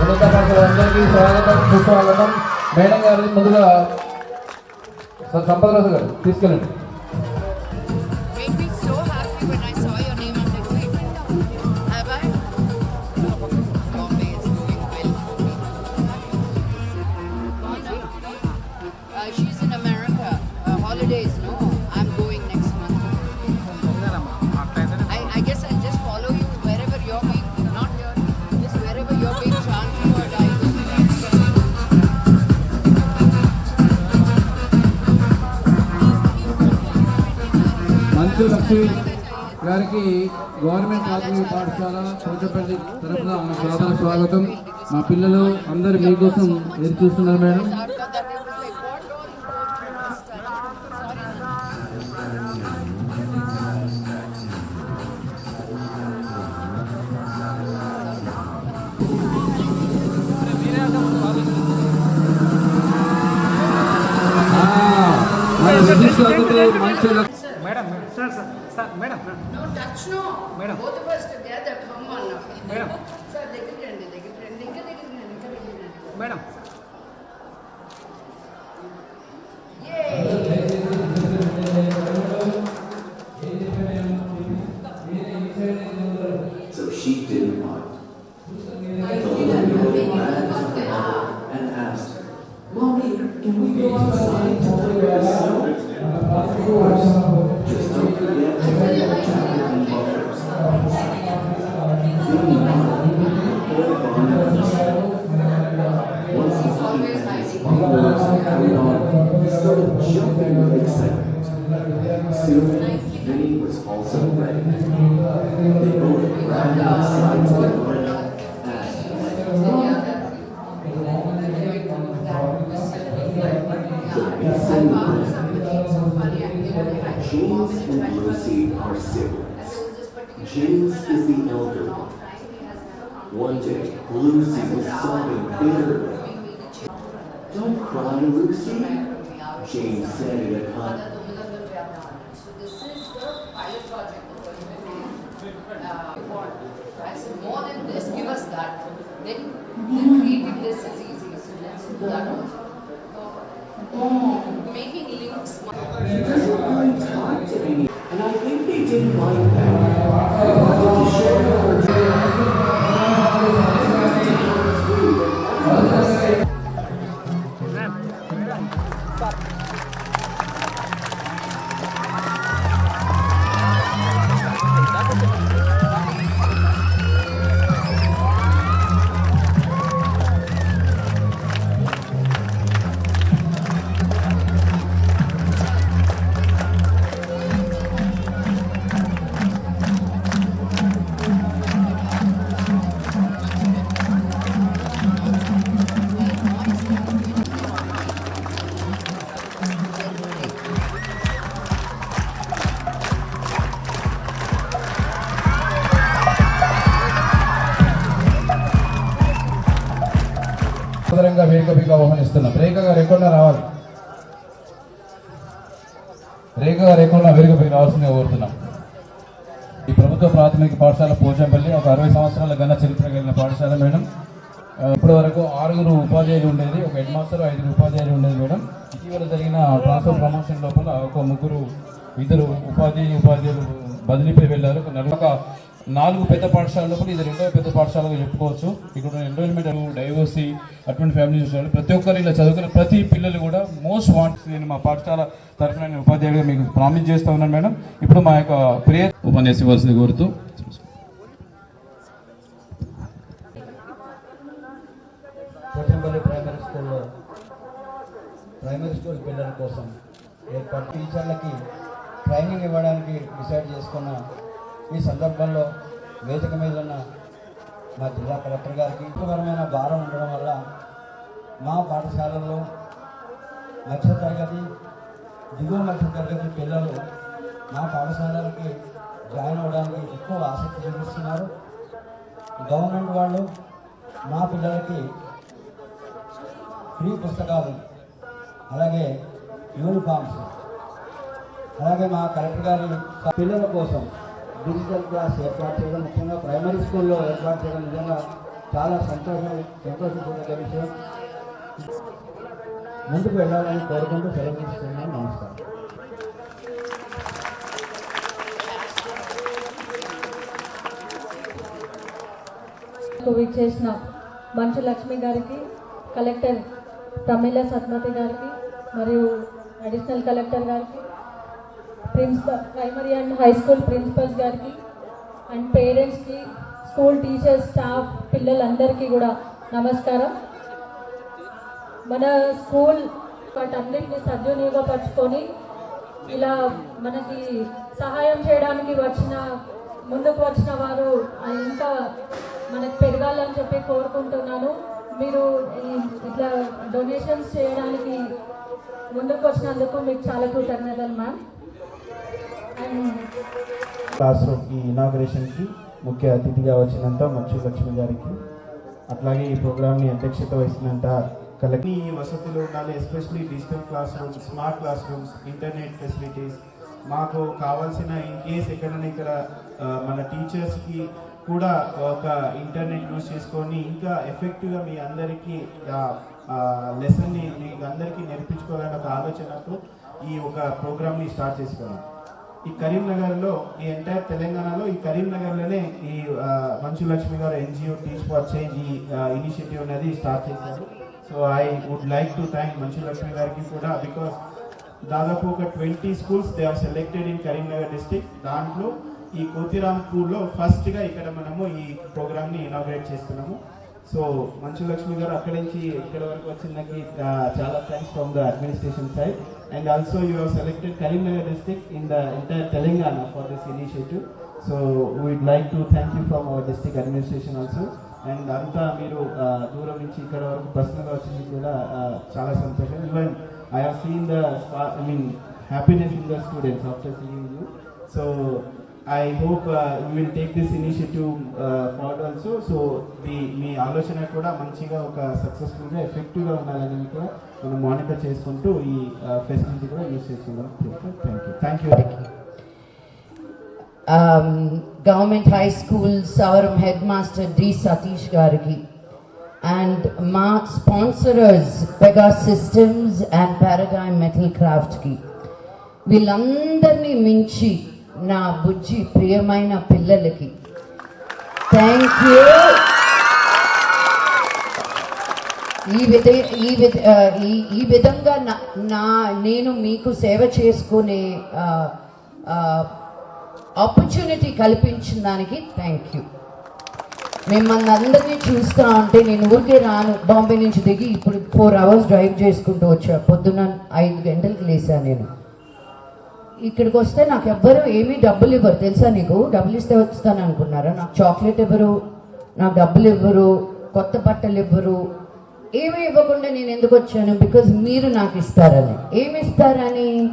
అందరికీ స్వాగతం. సుస్వాగతం. మేడం గారిని ముందుగా స- సంపదరాజు గారు తీసుకెళ్ళండి. మంచు లక్ష్మి గారికి గవర్నమెంట్ ప్రాథమిక పాఠశాల కోచపల్లి తరఫున సాదర స్వాగతం. మా పిల్లలు అందరు మీకోసం ఎదురు చూస్తున్నారు మేడం. మంచి sir sir sir madam madam No touch, no. Madam. Both of us together, come on. Madam. Sir, దగ్గరికి రండి, దగ్గరికి రండి. ఇంకా దగ్గరికి రండి, ఇంకా దగ్గరికి రండి. Madam James and Lucy are siblings. James is the elder one. One day, Lucy was sobbing bitterly. Don't cry, Lucy, James said in a kind So this is the pilot project. Uh. I said, more than this, give us that. Then, creating this is easy, so let's do that also. So, Making links. He doesn't mind talk to any, and I think they didn't like that. Wanted to share her సుందరంగా ఆహ్వానిస్తున్నాం రేఖ గారు రావాలి. రేఖ గారు ఎక్కడ వేదికపైకి రావాల్సిందిగా కోరుతున్నాం. ఈ ప్రభుత్వ ప్రాథమిక పాఠశాల పోచంపల్లి ఒక అరవై సంవత్సరాల ఘన చరిత్ర కలిగిన పాఠశాల మేడం. ఇప్పటి వరకు ఆరుగురు ఉపాధ్యాయులు ఉండేది. ఒక హెడ్ మాస్టర్ ఐదుగురు ఉపాధ్యాయులు ఉండేది మేడం. ఇటీవల జరిగిన ట్రాన్స్ఫర్ ప్రమోషన్ లోపల ఒక ముగ్గురు ఇద్దరు ఉపాధ్యాయులు ఉపాధ్యాయులు బదిలీపై వెళ్ళారు. ఒక నాలుగు పెద్ద పాఠశాలలో కూడా ఇది రెండో పెద్ద పాఠశాలగా చెప్పుకోవచ్చు. ఇక్కడ ఎన్రోల్మెంట్ డైవర్సీ అటువంటి ఫ్యామిలీ చూసిన ప్రతి ఒక్కరు ఇలా చదువుకున్న ప్రతి పిల్లలు కూడా మోస్ట్ వాంట్ నేను మా పాఠశాల తరఫున నేను ఉపాధ్యాయుడిగా మీకు ప్రామిస్ చేస్తా ఉన్నాను మేడం. ఇప్పుడు మా యొక్క ప్రియ ఉపన్యాసం ఇవ్వాల్సింది కోరుతూ కోటంపల్లి ప్రైమరీ స్కూల్లో ప్రైమరీ స్కూల్ పిల్లల కోసం ఏర్పాటు టీచర్లకి ట్రైనింగ్ ఇవ్వడానికి డిసైడ్ చేసుకున్న ఈ సందర్భంలో వేదిక మీద ఉన్న మా జిల్లా కలెక్టర్ గారికి ముఖ్యపరమైన భారం ఉండడం వల్ల మా పాఠశాలల్లో మధ్య తరగతి దిగువ మధ్య తరగతి పిల్లలు మా పాఠశాలలకి జాయిన్ అవ్వడానికి ఎక్కువ ఆసక్తి చూపిస్తున్నారు. గవర్నమెంట్ వాళ్ళు మా పిల్లలకి ఫ్రీ పుస్తకాలు అలాగే యూనిఫామ్స్ అలాగే మా కలెక్టర్ గారి పిల్లల కోసం డిజిటల్ క్లాస్ ఏర్పాటు చేయడం ముఖ్యంగా ప్రైమరీ స్కూల్లో ఏర్పాటు చేయడం నిజంగా చాలా సంతోషం సంతోషించిన విషయం. ముందుకు వెళ్ళాలని కోరుకుంటూ సెలవు తీసుకున్నాను నమస్కారం. కోవిడ్ చేసిన మంచు లక్ష్మి గారికి కలెక్టర్ ప్రమీల సత్మతి గారికి మరియు అడిషనల్ కలెక్టర్ గారికి principal primary and high school principals గారికి అండ్ పేరెంట్స్కి స్కూల్ టీచర్స్ స్టాఫ్ పిల్లలందరికీ కూడా నమస్కారం. మన స్కూల్ వాటన్నిటిని సద్వినియోగపరుచుకొని ఇలా మనకి సహాయం చేయడానికి వచ్చిన ముందుకు వచ్చిన వారు ఆ, ఇంకా మనకు పెరగాలని చెప్పి కోరుకుంటున్నాను. మీరు ఇట్లా డొనేషన్స్ చేయడానికి ముందుకు వచ్చినందుకు మీకు చాలా కృతజ్ఞతలు మ్యామ్ క్లాస్ రూమ్ ఈ ఇనాగ్రేషన్కి ముఖ్య అతిథిగా వచ్చినంత మచ్చు లక్ష్మి గారికి అట్లాగే ఈ ప్రోగ్రామ్ని అధ్యక్షత వహిస్తున్నంత కలకి ఈ వసతులు ఉండాలి especially digital class rooms smart class rooms internet facilities. మాకు కావాల్సిన ఇన్ కేస్ ఎక్కడైనా ఇక్కడ మన టీచర్స్కి కూడా ఒక ఇంటర్నెట్ యూజ్ చేసుకొని ఇంకా ఎఫెక్టివ్గా మీ అందరికీ లెసన్ని మీ అందరికీ నేర్పించుకోవాలనే ఒక ఆలోచనతో ఈ ఒక ప్రోగ్రామ్ని స్టార్ట్ చేసుకున్నాం ఈ కరీంనగర్లో ఈ ఎంటైర్ తెలంగాణలో ఈ కరీంనగర్లోనే ఈ మంచులక్ష్మి మంచు లక్ష్మి గారు ఎన్జిఓ టీచ్ ఫర్ చేంజ్ ఈ ఇనిషియేటివ్ అనేది స్టార్ట్ చేశారు. So I would like to thank Manchu Lakshmi గారికి కూడా బికాస్ దాదాపు ఒక twenty schools they are selected in Karimnagar district దాంట్లో ఈ కోతిరాంపూర్లో ఫస్ట్గా ఇక్కడ మనము ఈ ప్రోగ్రామ్ని ఇనాగ్రేట్ చేస్తున్నాము. సో మంచు లక్ష్మి గారు అక్కడి నుంచి ఇక్కడ వరకు వచ్చిందకి చాలా thanks from the administration side and also you have selected Karimnagar district in the entire Telangana for this initiative so we'd like to thank you from our district administration also and అంతా మీరు దూరం నుంచి ఇక్కడ వరకు పర్సనల్గా వచ్చింది కూడా చాలా సంతోషం. Even I have seen the I mean happiness in the students after seeing you so I hope you will take this initiative forward also so మీ మీ ఆలోచన కూడా మంచిగా ఒక సక్సెస్ఫుల్గా ఎఫెక్టివ్గా ఉండాలని కూడా మనం మానిటర్ చేసుకుంటూ ఈ uh, ఫెసిలిటీ కూడా యూస్ చేసుకుందాం thank you thank you government high school Savaram head master D Satish గారికి అండ్ మా sponsors Pega systems and Paradigm metal క్రాఫ్ట్కి వీళ్ళందరినీ మించి నా బుజ్జి ప్రియమైన పిల్లలకి. థ్యాంక్ యూ ఈ విధ ఈ విధ ఈ ఈ విధంగా నా నా నేను మీకు సేవ చేసుకునే ఆపర్చునిటీ కల్పించిన దానికి థ్యాంక్ యూ మిమ్మల్ని అందరినీ చూస్తా ఉంటే నేను ఊరికే రాను. బాంబే నుంచి దిగి ఇప్పుడు ఫోర్ అవర్స్ డ్రైవ్ చేసుకుంటూ వచ్చా. పొద్దున్న ఐదు గంటలకు లేసా నేను. ఇక్కడికి వస్తే నాకు ఎవ్వరు ఏమీ డబ్బులు ఇవ్వరు. తెలుసా నీకు? డబ్బులు ఇస్తే వస్తాను అనుకున్నారా? నాకు చాక్లెట్ ఇవ్వరు నాకు డబ్బులు ఇవ్వరు కొత్త బట్టలు ఇవ్వరు. ఏమీ ఇవ్వకుండా నేను ఎందుకు వచ్చాను? బికాజ్ మీరు నాకు ఇస్తారని. ఏమి ఇస్తారని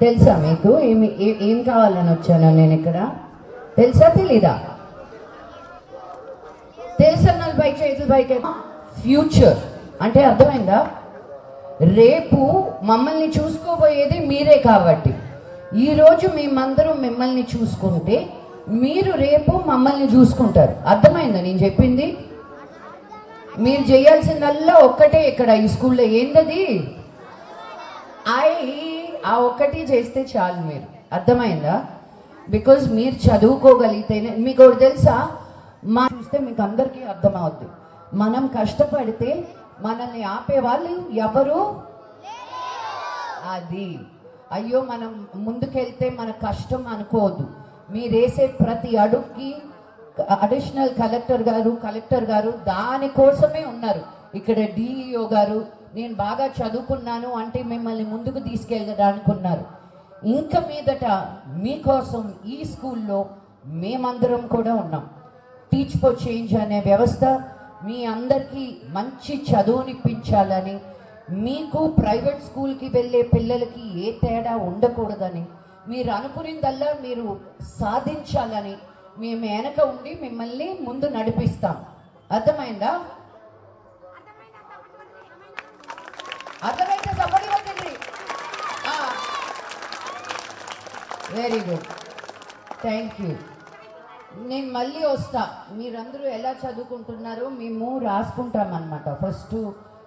తెలుసా మీకు? ఏమి ఏం కావాలని వచ్చాను నేను ఇక్కడ? తెలుసా తెలీదా? తెలుసా నలభై చేతుల పైకి ఫ్యూచర్ అంటే అర్థమైందా? రేపు మమ్మల్ని చూసుకోబోయేది మీరే కాబట్టి. ఈరోజు మేమందరూ మిమ్మల్ని చూసుకుంటే మీరు రేపు మమ్మల్ని చూసుకుంటారు. అర్థమైందా నేను చెప్పింది? మీరు చేయాల్సిందల్లా ఒక్కటే ఇక్కడ ఈ స్కూల్లో. ఏంటది ఐ ఆ ఒక్కటి చేస్తే చాలు మీరు. అర్థమైందా? బికాజ్ మీరు చదువుకోగలిగితేనే మీకు ఒకటి తెలుసా? మా చూస్తే మీకు అందరికీ అర్థమవుద్ది. మనం కష్టపడితే మనల్ని ఆపేవాళ్ళు ఎవరు? అది. అయ్యో మనం ముందుకెళ్తే మన కష్టం అనుకోవద్దు. మీరేసే ప్రతి అడుగుకి అడిషనల్ కలెక్టర్ గారు కలెక్టర్ గారు దానికోసమే ఉన్నారు. ఇక్కడ డిఈఓ గారు నేను బాగా చదువుకున్నాను అంటే మిమ్మల్ని ముందుకు తీసుకెళ్ళడానికి ఉన్నారు ఇంకా మీదట మీకోసం ఈ స్కూల్లో మేమందరం కూడా ఉన్నాం. టీచ్ ఫర్ చేంజ్ అనే వ్యవస్థ మీ అందరికీ మంచి చదువునిప్పించాలని మీకు ప్రైవేట్ స్కూల్కి వెళ్ళే పిల్లలకి ఏ తేడా ఉండకూడదని మీరు అనుకునేదల్లా మీరు సాధించాలని మేము వెనక ఉండి మిమ్మల్ని ముందు నడిపిస్తాం. అర్థమైందా? అర్థమైతే సపడి వచ్చింది వెరీ గుడ్ థ్యాంక్ యూ నేను మళ్ళీ వస్తా. మీరందరూ ఎలా చదువుకుంటున్నారో మేము రాసుకుంటాం అనమాట ఫస్ట్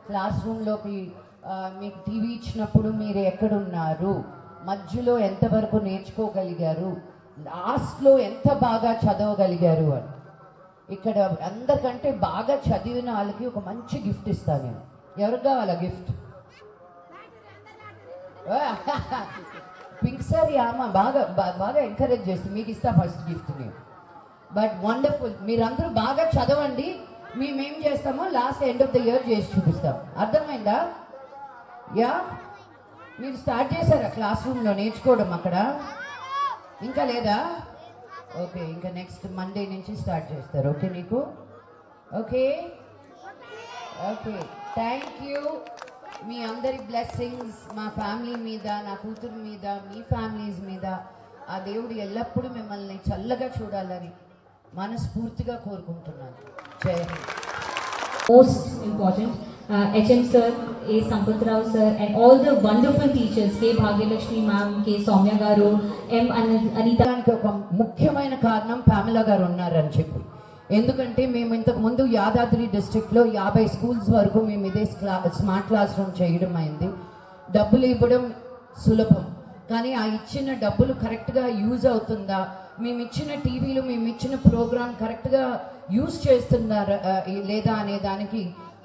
క్లాస్ రూమ్లోకి మీకు టీవీ ఇచ్చినప్పుడు మీరు ఎక్కడున్నారు? మధ్యలో ఎంతవరకు నేర్చుకోగలిగారు? లాస్ట్లో ఎంత బాగా చదవగలిగారు అని. ఇక్కడ అందరికంటే బాగా చదివిన వాళ్ళకి ఒక మంచి గిఫ్ట్ ఇస్తాను నేను. ఎవరికి కావాల గిఫ్ట్ పింక్ సారీ ఆమె బాగా బాగా ఎంకరేజ్ చేస్తుంది. మీకు ఇస్తా ఫస్ట్ గిఫ్ట్ నేను. బట్ వండర్ఫుల్ మీరందరూ బాగా చదవండి. మేమేం చేస్తామో last end of the year చేసి చూపిస్తాం. అర్థమైందా? యా మీరు స్టార్ట్ చేశారా క్లాస్ రూమ్లో నేర్చుకోవడం అక్కడ? ఇంకా లేదా? ఓకే ఇంకా నెక్స్ట్ మండే నుంచి స్టార్ట్ చేస్తారు. ఓకే మీకు? ఓకే ఓకే థ్యాంక్ యూ మీ అందరి బ్లెస్సింగ్స్ మా ఫ్యామిలీ మీద నా కూతురు మీద మీ ఫ్యామిలీస్ మీద. ఆ దేవుడు ఎల్లప్పుడూ మిమ్మల్ని చల్లగా చూడాలని మనస్ఫూర్తిగా కోరుకుంటున్నాను జై Hind most important. HM sir, A. Sampath Rao sir, and all the wonderful teachers, K. Bhagyalakshmi ma'am, K. Soumya Garu, M. Ani- Anita దానికి ఒక ముఖ్యమైన కారణం పామిలా గారు ఉన్నారని చెప్పి ఎందుకంటే మేము ఇంతకు ముందు యాదాద్రి డిస్ట్రిక్ట్లో యాభై స్కూల్స్ వరకు మేము ఇదే స్మార్ట్ క్లాస్ రూమ్ చేయడం అయింది డబ్బులు ఇవ్వడం సులభం కానీ ఆ ఇచ్చిన డబ్బులు కరెక్ట్గా యూజ్ అవుతుందా మేము ఇచ్చిన టీవీలు మేము ఇచ్చిన ప్రోగ్రాం కరెక్ట్గా యూజ్ చేస్తున్నారా లేదా అనే దానికి.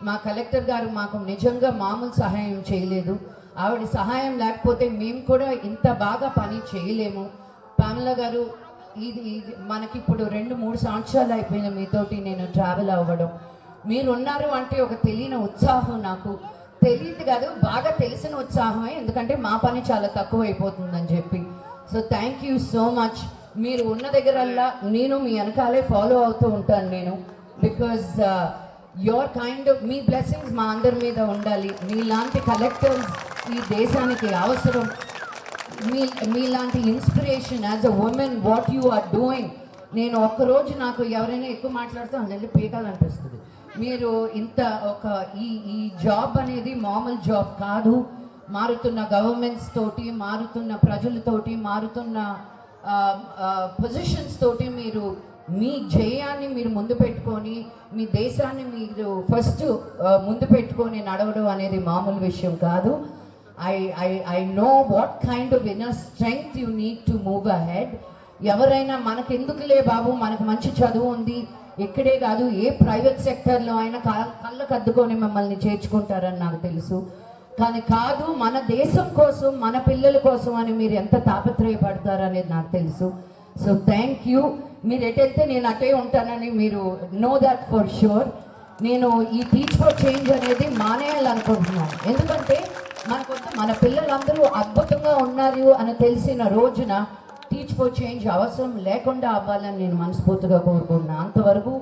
మా కలెక్టర్ గారు మాకు నిజంగా మామూలు సహాయం చేయలేదు. ఆవిడ సహాయం లేకపోతే మేము కూడా ఇంత బాగా పని చేయలేము. పామల గారు ఇది ఇది మనకి ఇప్పుడు రెండు మూడు సంవత్సరాలు అయిపోయిన మీతోటి నేను ట్రావెల్ అవ్వడం. మీరు ఉన్నారు అంటే ఒక తెలియని ఉత్సాహం నాకు. తెలియదు కాదు బాగా తెలిసిన ఉత్సాహమే. ఎందుకంటే మా పని చాలా తక్కువ అయిపోతుందని చెప్పి. So thank you so much మీరు ఉన్న దగ్గరల్లా నేను మీ వెనకాలే ఫాలో అవుతూ ఉంటాను నేను. బికాజ్ యువర్ కైండ్ ఆఫ్ మీ బ్లెస్సింగ్స్ మా అందరి మీద ఉండాలి. మీలాంటి కలెక్టర్స్ ఈ దేశానికి అవసరం. మీ మీలాంటి inspiration as a women what you are doing నేను ఒక్కరోజు నాకు ఎవరైనా ఎక్కువ మాట్లాడితే అందులో పీకాలనిపిస్తుంది. మీరు ఇంత ఒక ఈ ఈ జాబ్ అనేది మామూలు జాబ్ కాదు. మారుతున్న గవర్నమెంట్స్ తోటి మారుతున్న ప్రజలతోటి మారుతున్న పొజిషన్స్ తోటి మీరు మీ జయాన్ని మీరు ముందు పెట్టుకొని మీ దేశాన్ని మీరు ఫస్ట్ ముందు పెట్టుకొని నడవడం అనేది మామూలు విషయం కాదు. I I I know what kind of inner strength you need to move ahead ఎవరైనా మనకెందుకులే బాబు? మనకు మంచి చదువు ఉంది. ఇక్కడే కాదు ఏ ప్రైవేట్ సెక్టర్లో అయినా క- కళ్ళకు అద్దుకొని మమ్మల్ని చేర్చుకుంటారని నాకు తెలుసు. కానీ కాదు మన దేశం కోసం మన పిల్లల కోసం అని మీరు ఎంత తాపత్రయపడతారు అనేది నాకు తెలుసు. సో థ్యాంక్ యూ మీరు ఎటైతే నేను అటే ఉంటానని మీరు నో దట్ ఫర్ షూర్ నేను ఈ టీచ్ ఫర్ చేంజ్ అనేది మానేయాలనుకుంటున్నాను. ఎందుకంటే మనకు మన పిల్లలందరూ అద్భుతంగా ఉన్నారు అని తెలిసిన రోజున టీచ్ ఫర్ చేంజ్ అవసరం లేకుండా అవ్వాలని నేను మనస్ఫూర్తిగా కోరుకుంటున్నాను. అంతవరకు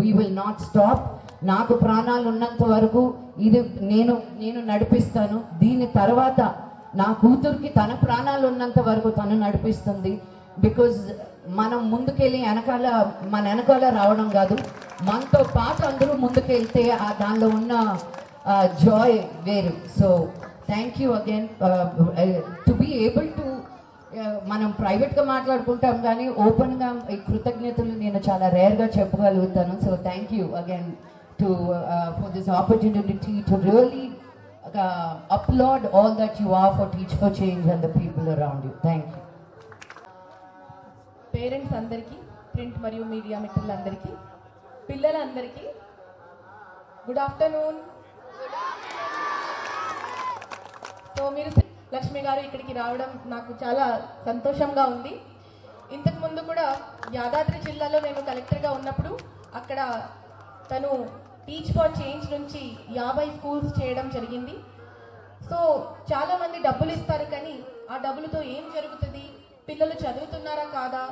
వీ విల్ నాట్ స్టాప్ నాకు ప్రాణాలు ఉన్నంత వరకు ఇది నేను నేను నడిపిస్తాను. దీని తర్వాత నా కూతురికి తన ప్రాణాలు ఉన్నంత వరకు తను నడిపిస్తుంది. బికాజ్ మనం ముందుకెళ్ళి వెనకాల మన వెనకాల రావడం కాదు. మనతో పాటు అందరూ ముందుకెళ్తే ఆ దానిలో ఉన్న జాయ్ వేరు. So thank you again to be able to మనం ప్రైవేట్గా మాట్లాడుకుంటాం కానీ ఓపెన్గా ఈ కృతజ్ఞతలు నేను చాలా రేర్గా చెప్పగలుగుతాను. So thank you again to uh, for this opportunity opportunity to uh, applaud all that you are for Teach For Change and the people around you thank you parents అందరికీ ప్రింట్ మరియు మీడియా మిత్రులందరికీ పిల్లలందరికీ good afternoon so మీరు లక్ష్మి గారు ఇక్కడికి రావడం నాకు చాలా సంతోషంగా ఉంది. ఇంతకు ముందు కూడా యాదాద్రి జిల్లాలో నేను కలెక్టర్గా ఉన్నప్పుడు అక్కడ తను టీచ్ ఫర్ చేంజ్ నుంచి యాభై స్కూల్స్ చేయడం జరిగింది. సో చాలామంది డబ్బులు ఇస్తారు కానీ ఆ డబ్బులతో ఏం జరుగుతుంది? పిల్లలు చదువుతున్నారా కాదా?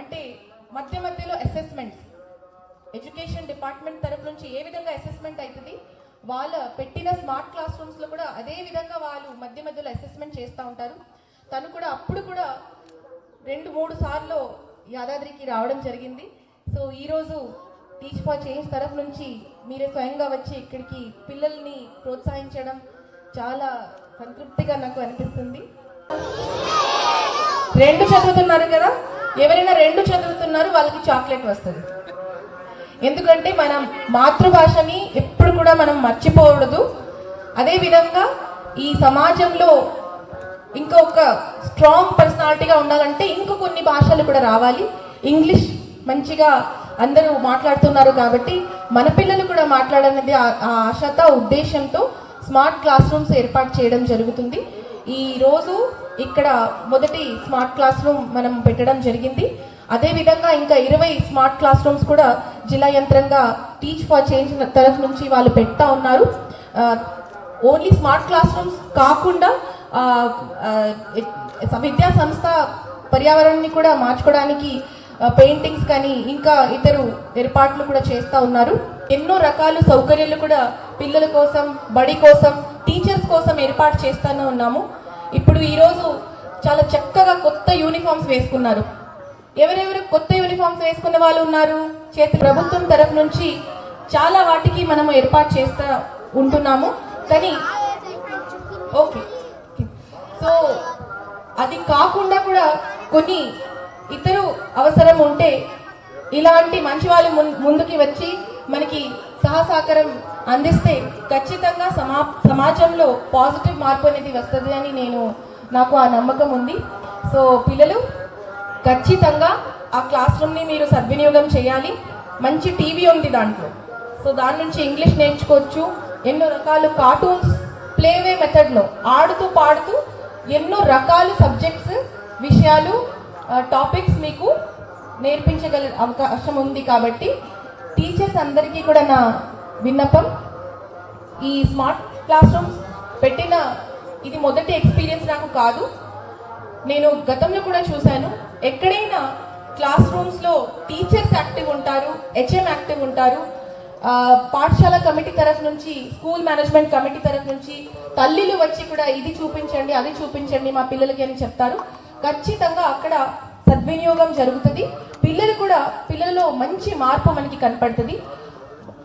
అంటే మధ్య మధ్యలో అసెస్మెంట్స్ ఎడ్యుకేషన్ డిపార్ట్మెంట్ తరఫు నుంచి ఏ విధంగా అసెస్మెంట్ అవుతుంది వాళ్ళ పెట్టిన స్మార్ట్ క్లాస్ రూమ్స్లో కూడా అదే విధంగా వాళ్ళు మధ్య మధ్యలో అసెస్మెంట్ చేస్తూ ఉంటారు. తను కూడా అప్పుడు కూడా రెండు మూడు సార్లు యాదాద్రికి రావడం జరిగింది. సో ఈరోజు టీచ్ ఫర్ చేంజ్ తరఫు నుంచి మీరే స్వయంగా వచ్చి ఇక్కడికి పిల్లల్ని ప్రోత్సహించడం చాలా సంతృప్తిగా నాకు అనిపిస్తుంది. రెండు చదువుతున్నారు కదా? ఎవరైనా రెండు చదువుతున్నారు వాళ్ళకి చాక్లెట్ వస్తుంది. ఎందుకంటే మనం మాతృభాషని ఎప్పుడు కూడా మనం మర్చిపోకూడదు. అదేవిధంగా ఈ సమాజంలో ఇంకొక స్ట్రాంగ్ పర్సనాలిటీగా ఉండాలంటే ఇంకో కొన్ని భాషలు కూడా రావాలి. ఇంగ్లీష్ మంచిగా అందరూ మాట్లాడుతున్నారు కాబట్టి మన పిల్లలు కూడా మాట్లాడనేది ఆ ఆశత ఉద్దేశంతో స్మార్ట్ క్లాస్ రూమ్స్ ఏర్పాటు చేయడం జరుగుతుంది. ఈ రోజు ఇక్కడ మొదటి స్మార్ట్ క్లాస్ రూమ్ మనం పెట్టడం జరిగింది. అదేవిధంగా ఇంకా ఇరవై స్మార్ట్ క్లాస్ రూమ్స్ కూడా జిల్లా యంత్రంగా టీచ్ ఫర్ చేంజ్ తరఫు నుంచి వాళ్ళు పెడతా ఉన్నారు. ఓన్లీ స్మార్ట్ క్లాస్ రూమ్స్ కాకుండా విద్యా సంస్థ పర్యావరణాన్ని కూడా మార్చుకోవడానికి పెయింటింగ్స్ కానీ ఇంకా ఇతరు ఏర్పాట్లు కూడా చేస్తూ ఉన్నారు. ఎన్నో రకాల సౌకర్యాలు కూడా పిల్లల కోసం బడి కోసం టీచర్స్ కోసం ఏర్పాటు చేస్తూనే ఉన్నాము. ఇప్పుడు ఈరోజు చాలా చక్కగా కొత్త యూనిఫామ్స్ వేసుకున్నారు. ఎవరెవరు కొత్త యూనిఫామ్స్ వేసుకున్న వాళ్ళు ఉన్నారు? చేతి ప్రభుత్వం తరఫు నుంచి చాలా వాటికి మనం ఏర్పాటు చేస్తా ఉంటున్నాము. కానీ ఓకే. సో అది కాకుండా కూడా కొన్ని ఇతరు అవసరం ఉంటే ఇలాంటి మంచి వాళ్ళు ముందుకి వచ్చి మనకి సహసహకారం అందిస్తే ఖచ్చితంగా సమా సమాజంలో పాజిటివ్ మార్పు అనేది వస్తుంది అని నేను నాకు ఆ నమ్మకం ఉంది. సో పిల్లలు ఖచ్చితంగా ఆ క్లాస్ రూమ్ని మీరు సద్వినియోగం చేయాలి. మంచి టీవీ ఉంది దాంట్లో. సో దాని నుంచి ఇంగ్లీష్ నేర్చుకోవచ్చు. ఎన్నో రకాల కార్టూన్స్ ప్లేవే మెథడ్లో ఆడుతూ పాడుతూ ఎన్నో రకాల సబ్జెక్ట్స్ విషయాలు టాపిక్స్ మీకు నేర్పించగల అవకాశం ఉంది కాబట్టి టీచర్స్ అందరికీ కూడా నా విన్నపం. ఈ స్మార్ట్ క్లాస్ రూమ్స్ పెట్టిన ఇది మొదటి ఎక్స్పీరియన్స్ నాకు కాదు. నేను గతంలో కూడా చూశాను. ఎక్కడైనా క్లాస్ రూమ్స్లో టీచర్స్ యాక్టివ్ ఉంటారు హెచ్ఎం యాక్టివ్ ఉంటారు పాఠశాల కమిటీ తరఫు నుంచి స్కూల్ మేనేజ్మెంట్ కమిటీ తరఫు నుంచి తల్లిలు వచ్చి కూడా ఇది చూపించండి అది చూపించండి మా పిల్లలకి అని చెప్తారు. ఖచ్చితంగా అక్కడ సద్వినియోగం జరుగుతుంది. పిల్లలు కూడా పిల్లలలో మంచి మార్పు మనకి కనపడుతుంది.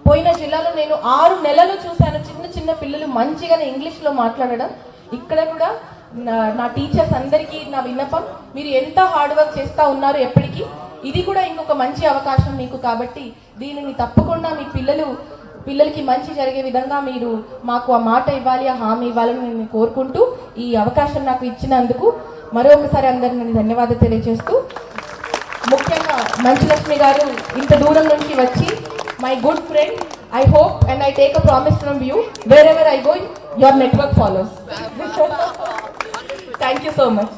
పోయిన జిల్లాలో నేను ఆరు నెలలు చూశాను. చిన్న చిన్న పిల్లలు మంచిగానే ఇంగ్లీష్లో మాట్లాడడం. ఇక్కడ కూడా నా నా టీచర్స్ అందరికీ నా విన్నపం మీరు ఎంత హార్డ్ వర్క్ చేస్తూ ఉన్నారు ఎప్పటికీ ఇది కూడా ఇంకొక మంచి అవకాశం మీకు కాబట్టి దీనిని తప్పకుండా మీ పిల్లలు పిల్లలకి మంచి జరిగే విధంగా మీరు మాకు ఆ మాట ఇవ్వాలి ఆ హామీ ఇవ్వాలని నేను కోరుకుంటూ ఈ అవకాశం నాకు ఇచ్చినందుకు మరొకసారి అందరిని నేను ధన్యవాదాలు తెలియజేస్తూ ముఖ్యంగా మంచులక్ష్మి గారు ఇంత దూరం నుంచి వచ్చి my good friend I hope and I take a promise from you wherever I go your network follows thank you so much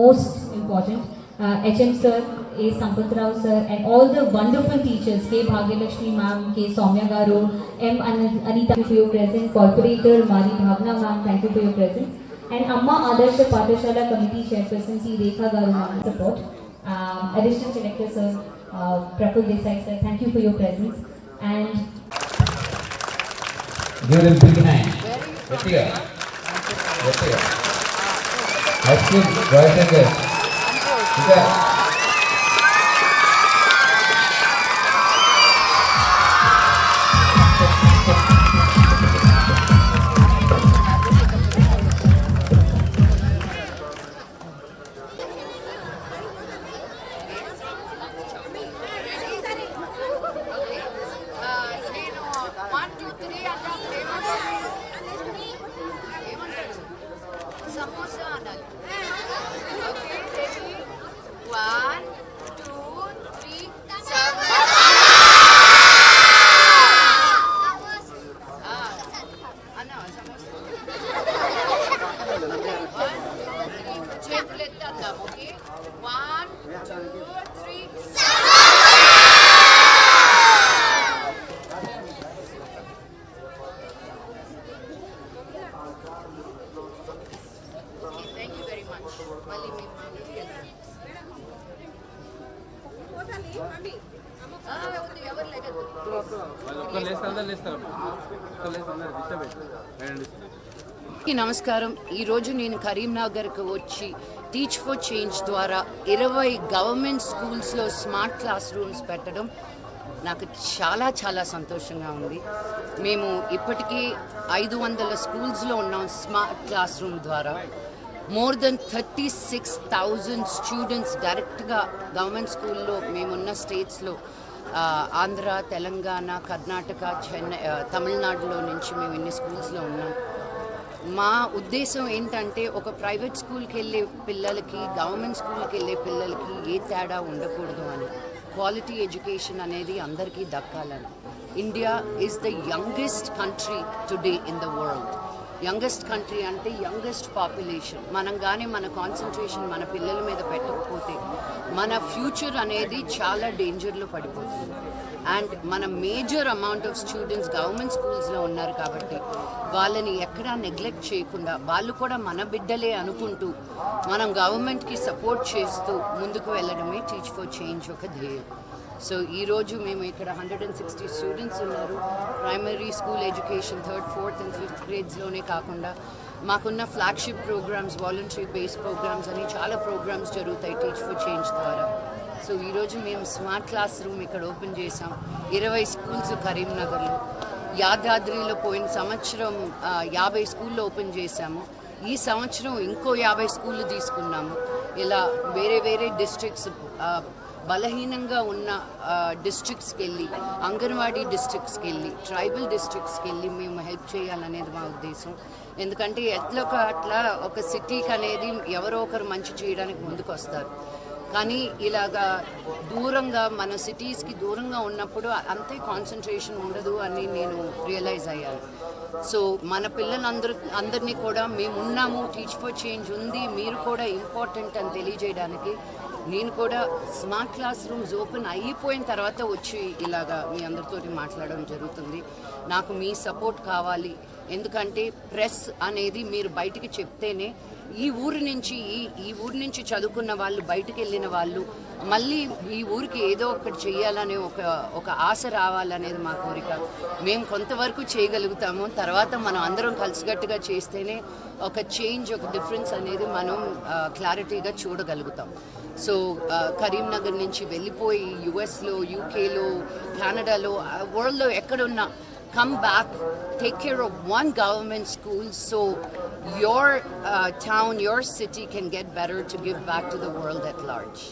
most important, uh, HM sir, A. Sampath Rao sir, and all the wonderful teachers, K. Bhagyalakshmi ma'am, K. Soumya Garu, M. An- Anita, thank you for your presence, Corporator Mari Bhavna ma'am, thank you for your presence, and Amma Adarsh Pathashala Committee Chairperson C. Rekha Garu's support. Um, Additional Director Sir uh, Praful Desai Sir, thank you for your presence. And Give them big hand. Gatiya. Gatiya. Excellent. Right again. Yeah. నమస్కారం. ఈరోజు నేను కరీంనగర్కి వచ్చి teach For Change ద్వారా ఇరవై government స్కూల్స్లో smart class rooms పెట్టడం నాకు చాలా చాలా సంతోషంగా ఉంది. మేము ఇప్పటికీ ఐదు వందల స్కూల్స్లో ఉన్నాం స్మార్ట్ క్లాస్ రూమ్ ద్వారా. More than thirty six thousand students డైరెక్ట్గా గవర్నమెంట్ స్కూల్లో మేమున్న స్టేట్స్లో ఆంధ్ర తెలంగాణ కర్ణాటక చెన్నై తమిళనాడులో నుంచి మేము ఇన్ని స్కూల్స్లో ఉన్నాం. మా ఉద్దేశం ఏంటంటే ఒక ప్రైవేట్ స్కూల్కి వెళ్ళే పిల్లలకి గవర్నమెంట్ స్కూల్కి వెళ్ళే పిల్లలకి ఏ తేడా ఉండకూడదు అని. క్వాలిటీ ఎడ్యుకేషన్ అనేది అందరికీ దక్కాలని. India is the youngest country today in the world. Youngest country అంటే యంగెస్ట్ పాపులేషన్. మనం కానీ మన కాన్సన్ట్రేషన్ మన పిల్లల మీద పెట్టకపోతే మన ఫ్యూచర్ అనేది చాలా డేంజర్లో పడిపోతుంది. అండ్ మన major amount of students government స్కూల్స్లో ఉన్నారు కాబట్టి వాళ్ళని ఎక్కడా నెగ్లెక్ట్ చేయకుండా వాళ్ళు కూడా మన బిడ్డలే అనుకుంటూ మనం గవర్నమెంట్కి సపోర్ట్ చేస్తూ ముందుకు వెళ్ళడమే టీచ్ ఫర్ చేంజ్ ఒక ధ్యేయం. సో ఈరోజు మేము ఇక్కడ హండ్రెడ్ అండ్ సిక్స్టీ స్టూడెంట్స్ ఉన్నారు. Primary school education third fourth and fifth గ్రేడ్స్లోనే కాకుండా మాకున్న flagship programmes voluntary base programmes అని చాలా ప్రోగ్రామ్స్ జరుగుతాయి టీచ్ ఫర్ చేంజ్ ద్వారా. సో ఈరోజు మేము స్మార్ట్ క్లాస్ రూమ్ ఇక్కడ ఓపెన్ చేసాం ఇరవై స్కూల్స్ కరీంనగర్లో. యాదాద్రిలో పోయిన సంవత్సరం యాభై స్కూళ్ళు ఓపెన్ చేశాము. ఈ సంవత్సరం ఇంకో యాభై స్కూళ్ళు తీసుకున్నాము. ఇలా వేరే వేరే డిస్ట్రిక్ట్స్ బలహీనంగా ఉన్న డిస్ట్రిక్ట్స్కి వెళ్ళి అంగన్వాడీ డిస్ట్రిక్ట్స్కి వెళ్ళి ట్రైబల్ డిస్ట్రిక్ట్స్కి వెళ్ళి మేము హెల్ప్ చేయాలనేది మా ఉద్దేశం. ఎందుకంటే ఎట్లా ఒక అట్లా ఒక సిటీకి అనేది ఎవరో ఒకరు మంచి చేయడానికి ముందుకు వస్తారు కానీ ఇలాగా దూరంగా మన సిటీస్కి దూరంగా ఉన్నప్పుడు అంతే కాన్సన్ట్రేషన్ ఉండదు అని నేను రియలైజ్ అయ్యాను. సో మన పిల్లలందరూ అందరినీ కూడా మేము ఉన్నాము టీచ్ ఫర్ చేంజ్ ఉంది మీరు కూడా ఇంపార్టెంట్ అని తెలియజేయడానికి నేను కూడా స్మార్ట్ క్లాస్ రూమ్స్ ఓపెన్ అయిపోయిన తర్వాత వచ్చి ఇలాగా మీ అందరితో మాట్లాడడం జరుగుతుంది. నాకు మీ సపోర్ట్ కావాలి. ఎందుకంటే ప్రెస్ అనేది మీరు బయటికి చెప్తేనే ఈ ఊరి నుంచి ఈ ఈ ఊరి నుంచి చదువుకున్న వాళ్ళు బయటికి వెళ్ళిన వాళ్ళు మళ్ళీ ఈ ఊరికి ఏదో ఒకటి చేయాలనే ఒక ఒక ఆశ రావాలనేది మా కోరిక. మేము కొంతవరకు చేయగలుగుతాము. తర్వాత మనం అందరం కలిసికట్టుగా చేస్తేనే ఒక చేంజ్ ఒక డిఫరెన్స్ అనేది మనం క్లారిటీగా చూడగలుగుతాం. సో కరీంనగర్ నుంచి వెళ్ళిపోయి యుఎస్లో యూకేలో కెనడాలో వరల్డ్లో ఎక్కడున్నా come back, take care of one government school so your uh, town, your city can get better to give back to the world at large.